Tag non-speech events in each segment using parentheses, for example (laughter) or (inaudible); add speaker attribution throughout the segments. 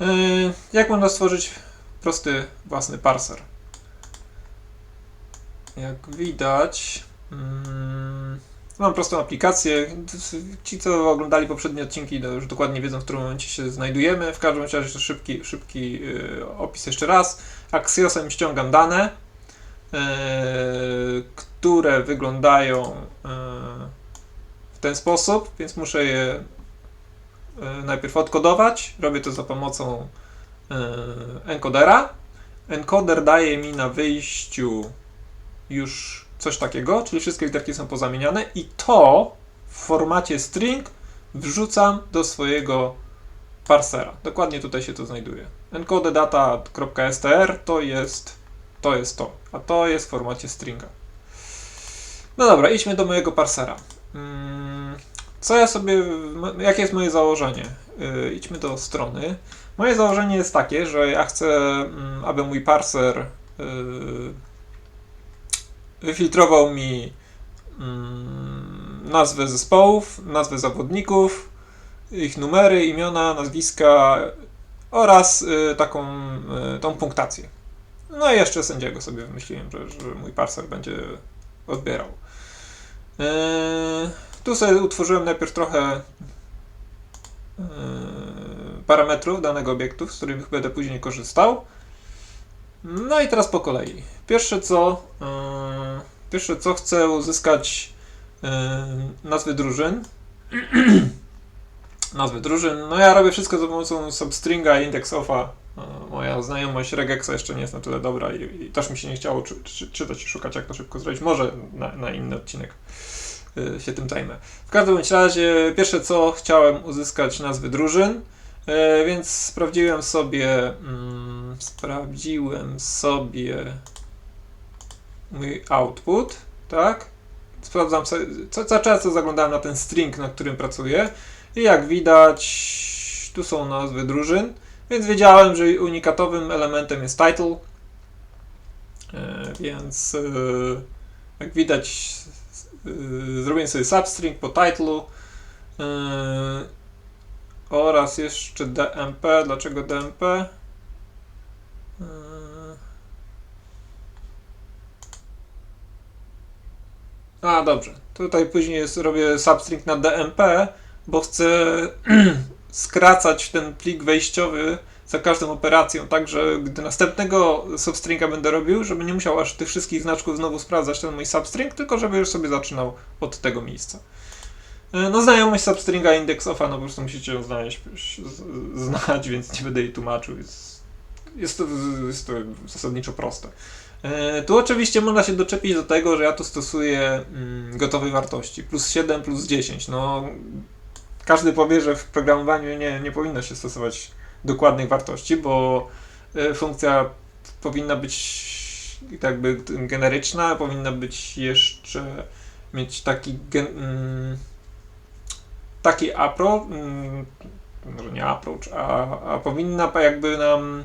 Speaker 1: Yy, Jak można stworzyć prosty własny parser? Jak widać, mm, mam prostą aplikację. Ci, co oglądali poprzednie odcinki, już dokładnie wiedzą, w którym momencie się znajdujemy. W każdym razie to szybki, szybki yy, opis jeszcze raz. Axiosem ściągam dane, yy, które wyglądają w ten sposób, więc muszę je najpierw odkodować. Robię to za pomocą yy, encodera. Encoder daje mi na wyjściu już coś takiego, czyli wszystkie literki są pozamieniane i to w formacie string wrzucam do swojego parsera. Dokładnie tutaj się to znajduje. encodedata.str to jest to jest to, a to jest w formacie stringa. No dobra, idźmy do mojego parsera. Mm, Co ja sobie, m- jakie jest moje założenie? Yy, Idźmy do strony. Moje założenie jest takie, że ja chcę, mm, aby mój parser yy, wyfiltrował mi mm, nazwy zespołów, nazwy zawodników, ich numery, imiona, nazwiska oraz y, taką y, tą punktację. No i jeszcze sędziego sobie wymyśliłem, że, że mój parser będzie odbierał. Yy, tu sobie utworzyłem najpierw trochę yy, parametrów danego obiektu, z których będę później korzystał. No i teraz po kolei. Pierwsze co, yy, pierwsze co chcę uzyskać yy, nazwy drużyn. (clears throat) nazwy drużyn. No ja robię wszystko za pomocą substringa i indexofa. Moja znajomość regexa jeszcze nie jest na tyle dobra i, i też mi się nie chciało czy, czy, czytać i szukać jak to szybko zrobić. Może na, na inny odcinek się tym zajmę. W każdym razie pierwsze co chciałem uzyskać nazwy drużyn. E, więc sprawdziłem sobie, mm, sprawdziłem sobie mój output, tak? Sprawdzam sobie, co, co zaglądałem na ten string, na którym pracuję i jak widać, tu są nazwy drużyn, więc wiedziałem, że unikatowym elementem jest title, e, więc jak widać, zrobiłem sobie substring po titlu, e, oraz jeszcze DMP. Dlaczego DMP? Yy. A, dobrze. Tutaj później jest, robię substring na DMP, bo chcę (clears throat) skracać ten plik wejściowy za każdą operacją, tak że gdy następnego substringa będę robił, żeby nie musiał aż tych wszystkich znaczków znowu sprawdzać ten mój substring, tylko żeby już sobie zaczynał od tego miejsca. E, No znajomość substringa indexofa, no po prostu musicie ją znaleźć, znać, więc nie będę jej tłumaczył. Jest, jest, to, jest to zasadniczo proste. E, Tu oczywiście można się doczepić do tego, że ja tu stosuję mm, gotowe wartości. Plus 7, plus 10. No, każdy powie, że w programowaniu nie, nie powinno się stosować dokładnych wartości, bo e, funkcja powinna być jakby generyczna, powinna być jeszcze mieć taki mm, taki approach, mm, może nie approach, a, a powinna jakby nam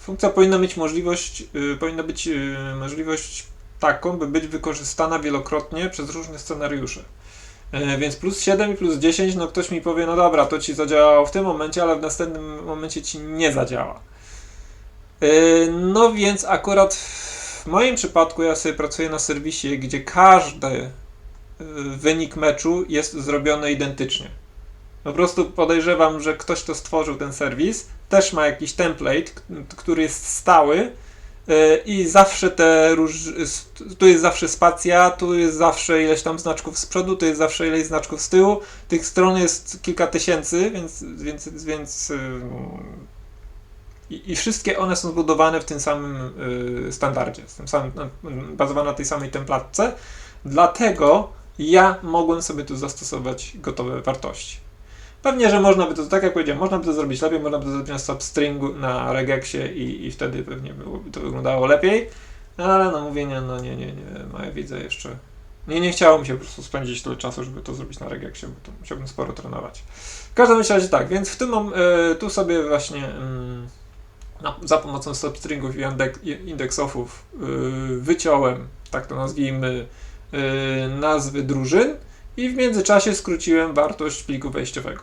Speaker 1: funkcja powinna mieć możliwość, y, powinna być y, możliwość taką, by być wykorzystana wielokrotnie przez różne scenariusze. E, Więc plus 7 i plus 10, no ktoś mi powie, no dobra, to ci zadziałało w tym momencie, ale w następnym momencie ci nie zadziała. E, No więc akurat w moim przypadku ja sobie pracuję na serwisie, gdzie każdy y, wynik meczu jest zrobiony identycznie. Po prostu podejrzewam, że ktoś, kto stworzył ten serwis, też ma jakiś template, który jest stały i zawsze te róż... tu jest zawsze spacja, tu jest zawsze ileś tam znaczków z przodu, tu jest zawsze ileś znaczków z tyłu. Tych stron jest kilka tysięcy, więc, więc, więc i, i wszystkie one są zbudowane w tym samym y, standardzie, w tym samym, bazowane na tej samej templatce. Dlatego ja mogłem sobie tu zastosować gotowe wartości. Pewnie, że można by to, tak jak powiedziałem, można by to zrobić lepiej, można by to zrobić na substringu, na regexie i, i wtedy pewnie byłoby to wyglądało lepiej. No, ale no mówię, nie, no nie, nie, nie, moja wiedza jeszcze... Nie, nie chciało mi się po prostu spędzić tyle czasu, żeby to zrobić na regexie, bo to musiałbym sporo trenować. W każdym razie tak, więc w tym mom- e, tu sobie właśnie mm, no, za pomocą substringów i indek- i indeksowów yy, wyciąłem, tak to nazwijmy, yy, nazwy drużyn i w międzyczasie skróciłem wartość pliku wejściowego.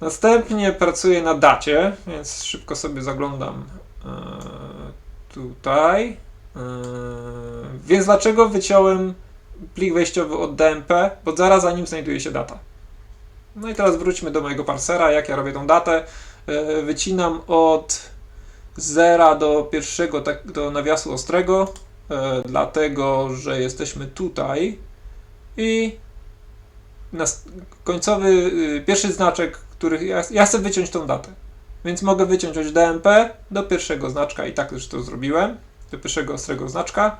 Speaker 1: Następnie pracuję na dacie, więc szybko sobie zaglądam e, tutaj. E, więc dlaczego wyciąłem plik wejściowy od DMP? Bo zaraz za nim znajduje się data. No i teraz wróćmy do mojego parsera, jak ja robię tą datę. E, wycinam od zera do pierwszego, tak, do nawiasu ostrego, dlatego, że jesteśmy tutaj i końcowy, y, pierwszy znaczek, który ja, ja chcę wyciąć tą datę. Więc mogę wyciąć od DMP do pierwszego znaczka i tak już to zrobiłem, do pierwszego ostrego znaczka.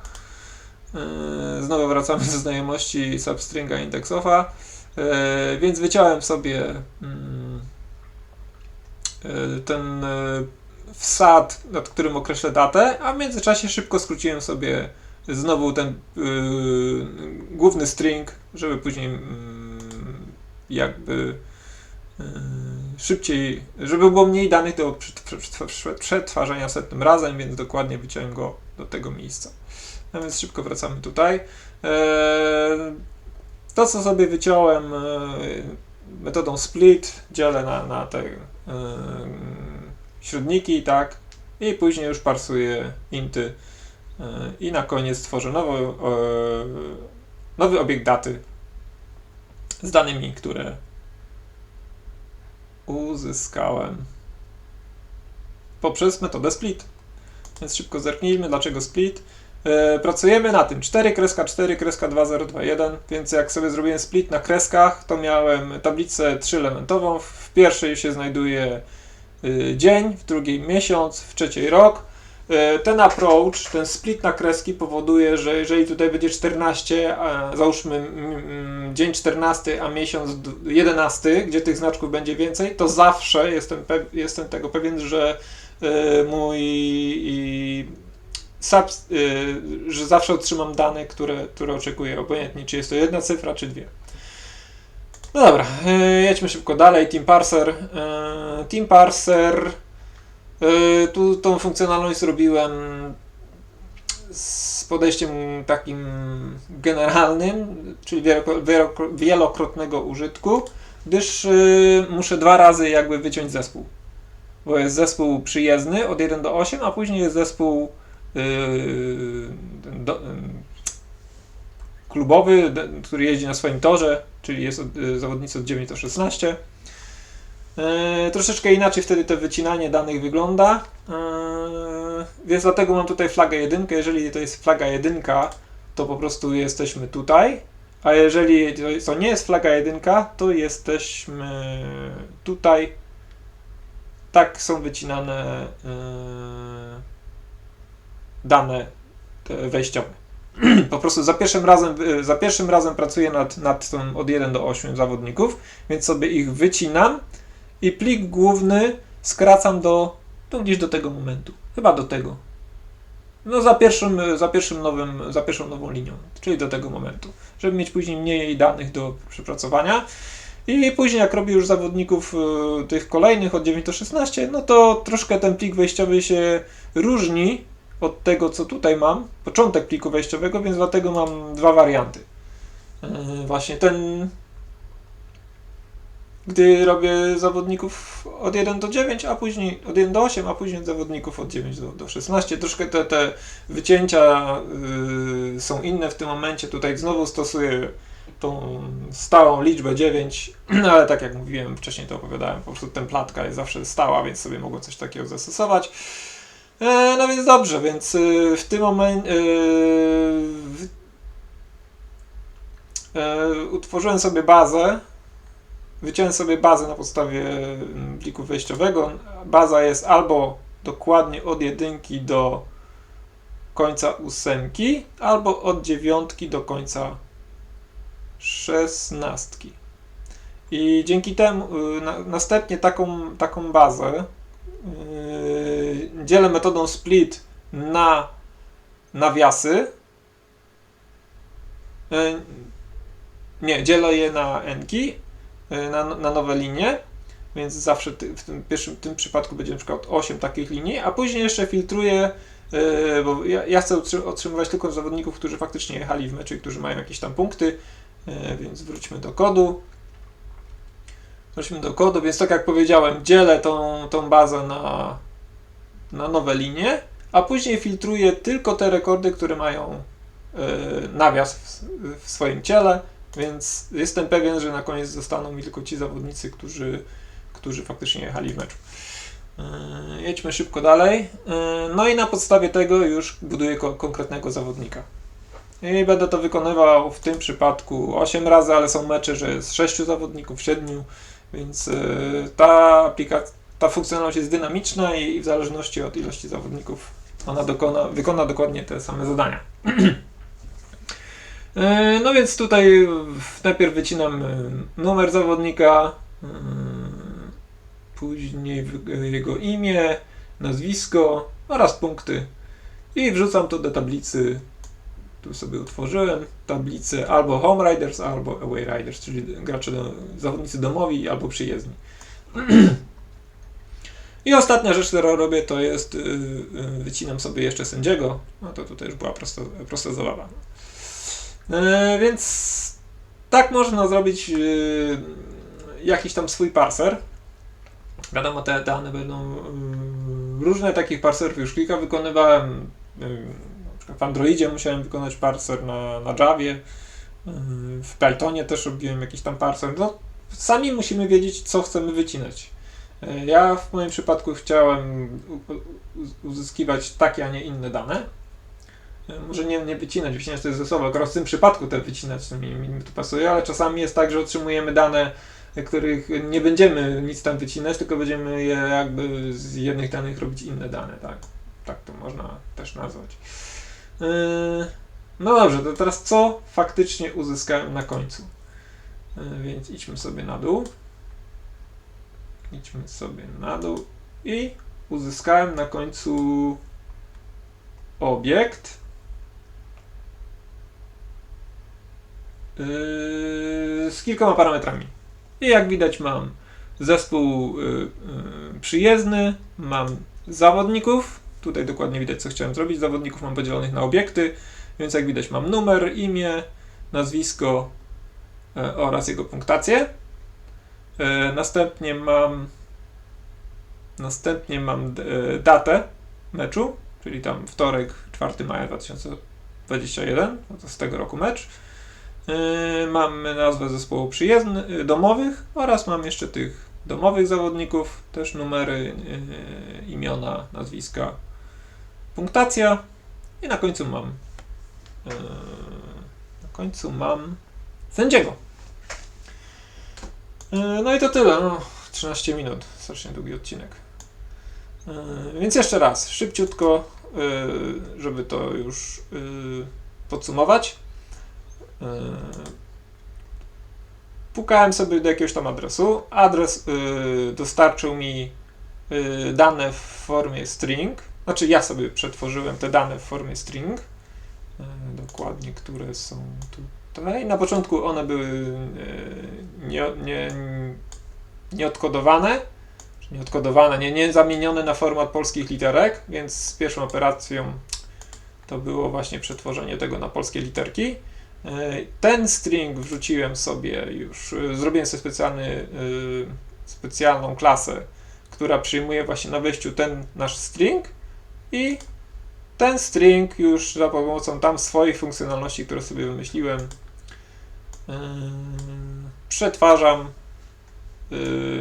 Speaker 1: Yy, Znowu wracamy do znajomości substringa indexofa. Yy, Więc wyciąłem sobie mm, ten wsad, nad którym określę datę, a w międzyczasie szybko skróciłem sobie znowu ten główny string, żeby później mm, jakby yy, szybciej, żeby było mniej danych do przetw- przetw- przetwarzania setnym razem, więc dokładnie wyciąłem go do tego miejsca. No więc szybko wracamy tutaj. Eee, To, co sobie wyciąłem e, metodą split, dzielę na, na te e, średniki, tak, i później już parsuję inty e, i na koniec tworzę nowy, e, nowy obiekt daty z danymi, które uzyskałem. Poprzez metodę split. Więc szybko zerknijmy, dlaczego split. E, pracujemy na tym. 4 kreska 4 kreska 2 0 2 1 więc jak sobie zrobiłem split na kreskach to miałem tablicę trzyelementową. W pierwszej się znajduje y, dzień w drugiej miesiąc w trzeciej rok ten approach, ten split na kreski powoduje, że jeżeli tutaj będzie 14, a załóżmy dzień 14, a miesiąc d- 11, gdzie tych znaczków będzie więcej, to zawsze jestem, jestem tego pewien, że e, mój y, że zawsze otrzymam dane, które, które oczekuję, obojętnie czy jest to jedna cyfra, czy dwie. No dobra, jedźmy szybko dalej. Team Parser. Team Parser. Y, Tu tą funkcjonalność zrobiłem z podejściem takim generalnym, czyli wielokrotnego użytku, gdyż y, muszę dwa razy jakby wyciąć zespół. Bo jest zespół przyjezdny od 1 do 8, a później jest zespół yy, do, yy, klubowy, który jeździ na swoim torze, czyli jest od, zawodnicy od 9 do 16. Yy, troszeczkę inaczej wtedy to wycinanie danych wygląda, yy, więc dlatego mam tutaj flagę 1. Jeżeli to jest flaga 1, to po prostu jesteśmy tutaj, a jeżeli to, nie jest flaga 1, to jesteśmy tutaj. Tak są wycinane yy, dane wejściowe. (clears throat) po prostu za pierwszym razem, za pierwszym razem pracuję nad, nad od 1 do 8 zawodników, więc sobie ich wycinam i plik główny skracam do, do gdzieś do tego momentu. Chyba do tego. No za pierwszym, za pierwszym nowym, za pierwszą nową linią, czyli do tego momentu, żeby mieć później mniej danych do przepracowania. I później jak robię już zawodników y, tych kolejnych od 9 do 16, no to troszkę ten plik wejściowy się różni od tego, co tutaj mam, początek pliku wejściowego, więc dlatego mam dwa warianty. Yy, Właśnie ten, gdy robię zawodników od 1 do 9, a później od 1 do 8, a później zawodników od 9 do, do 16. Troszkę te, te wycięcia yy, są inne w tym momencie. Tutaj znowu stosuję tą stałą liczbę 9, (clears throat) ale tak jak mówiłem wcześniej, to opowiadałem, po prostu templatka jest zawsze stała, więc sobie mogłem coś takiego zastosować. E, no więc dobrze, więc y, w tym momencie utworzyłem sobie bazę. Wyciąłem sobie bazę na podstawie mm, pliku wejściowego. Baza jest albo dokładnie od jedynki do końca ósemki, albo od dziewiątki do końca szesnastki. I dzięki temu y, na, następnie taką, taką bazę Yy, dzielę metodą split na nawiasy. Yy, Nie, dzielę je na enki, na, na nowe linie, więc zawsze ty, w tym pierwszym tym przypadku będzie na przykład 8 takich linii, a później jeszcze filtruję, yy, bo ja, ja chcę otrzymywać tylko zawodników, którzy faktycznie jechali w meczu i którzy mają jakieś tam punkty, yy, więc wróćmy do kodu. Przejdźmy do kodu, więc tak jak powiedziałem, dzielę tą, tą bazę na, na nowe linie, a później filtruję tylko te rekordy, które mają y, nawias w, w swoim ciele, więc jestem pewien, że na koniec zostaną mi tylko ci zawodnicy, którzy, którzy faktycznie jechali w meczu. Yy, Jedźmy szybko dalej. Yy, No i na podstawie tego już buduję ko- konkretnego zawodnika. I będę to wykonywał w tym przypadku 8 razy, ale są mecze, że jest 6 zawodników, 7, więc yy, ta aplikacja, ta funkcjonalność jest dynamiczna i w zależności od ilości zawodników ona dokona, wykona dokładnie te same zadania. (clears throat) Yy, No więc tutaj najpierw wycinam yy, numer zawodnika, yy, później jego imię, nazwisko oraz punkty i wrzucam to do tablicy. Tu sobie utworzyłem tablicę albo Home Riders, albo Away Riders, czyli gracze do, zawodnicy domowi albo przyjezdni. (clears throat) I ostatnia rzecz, którą robię, to jest wycinam sobie jeszcze sędziego. No to tutaj już była prosta, prosta zabawa. Yy, więc tak można zrobić yy, jakiś tam swój parser. Wiadomo, te dane będą yy, różne takich parserów już kilka wykonywałem. Yy, w Androidzie musiałem wykonać parser na, na Javie. W Pythonie też robiłem jakiś tam parser. No, sami musimy wiedzieć, co chcemy wycinać. Ja w moim przypadku chciałem uzyskiwać takie, a nie inne dane. Może nie, nie wycinać, wycinać to jest ze słowa, akurat w tym przypadku te wycinać mi, mi to pasuje, ale czasami jest tak, że otrzymujemy dane których nie będziemy nic tam wycinać, tylko będziemy je jakby z jednych danych robić inne dane, tak? Tak to można też nazwać. Yy, No dobrze, to teraz co faktycznie uzyskałem na końcu? Yy, Więc idźmy sobie na dół. Idźmy sobie na dół i uzyskałem na końcu obiekt. Z kilkoma parametrami. I jak widać mam zespół y, y, przyjezdny, mam zawodników, tutaj dokładnie widać co chciałem zrobić, zawodników mam podzielonych na obiekty, więc jak widać mam numer, imię, nazwisko oraz jego punktację. Następnie mam następnie mam datę meczu, czyli tam wtorek 4 maja 2021, no to z tego roku mecz. Yy, Mamy nazwę zespołu przyjezdny, yy, domowych oraz mam jeszcze tych domowych zawodników, też numery, yy, imiona, nazwiska, punktacja i na końcu mam na końcu mam sędziego. No i to tyle. No, 13 minut, strasznie długi odcinek. Więc jeszcze raz, szybciutko, żeby to już podsumować. Yy, Pukałem sobie do jakiegoś tam adresu. Adres yy, dostarczył mi yy, dane w formie string. Znaczy ja sobie przetworzyłem te dane w formie string. Yy, dokładnie, które są tutaj. Na początku one były yy, nie, nie, nieodkodowane. Nieodkodowane, nie, nie zamienione na format polskich literek, więc pierwszą operacją to było właśnie przetworzenie tego na polskie literki. E, Ten string wrzuciłem sobie już, e, zrobiłem sobie specjalny, e, specjalną klasę, która przyjmuje właśnie na wejściu ten nasz string i ten string już za pomocą tam swoich funkcjonalności, które sobie wymyśliłem, przetwarzam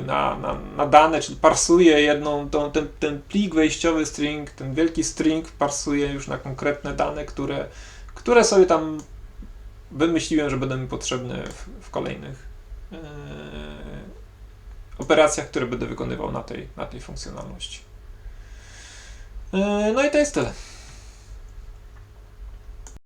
Speaker 1: na, na, na dane, czyli parsuję jedną, tą, ten, ten plik wejściowy string, ten wielki string parsuję już na konkretne dane, które, które sobie tam wymyśliłem, że będą mi potrzebne w, w kolejnych e, operacjach, które będę wykonywał na tej, na tej funkcjonalności. E, no i to jest tyle.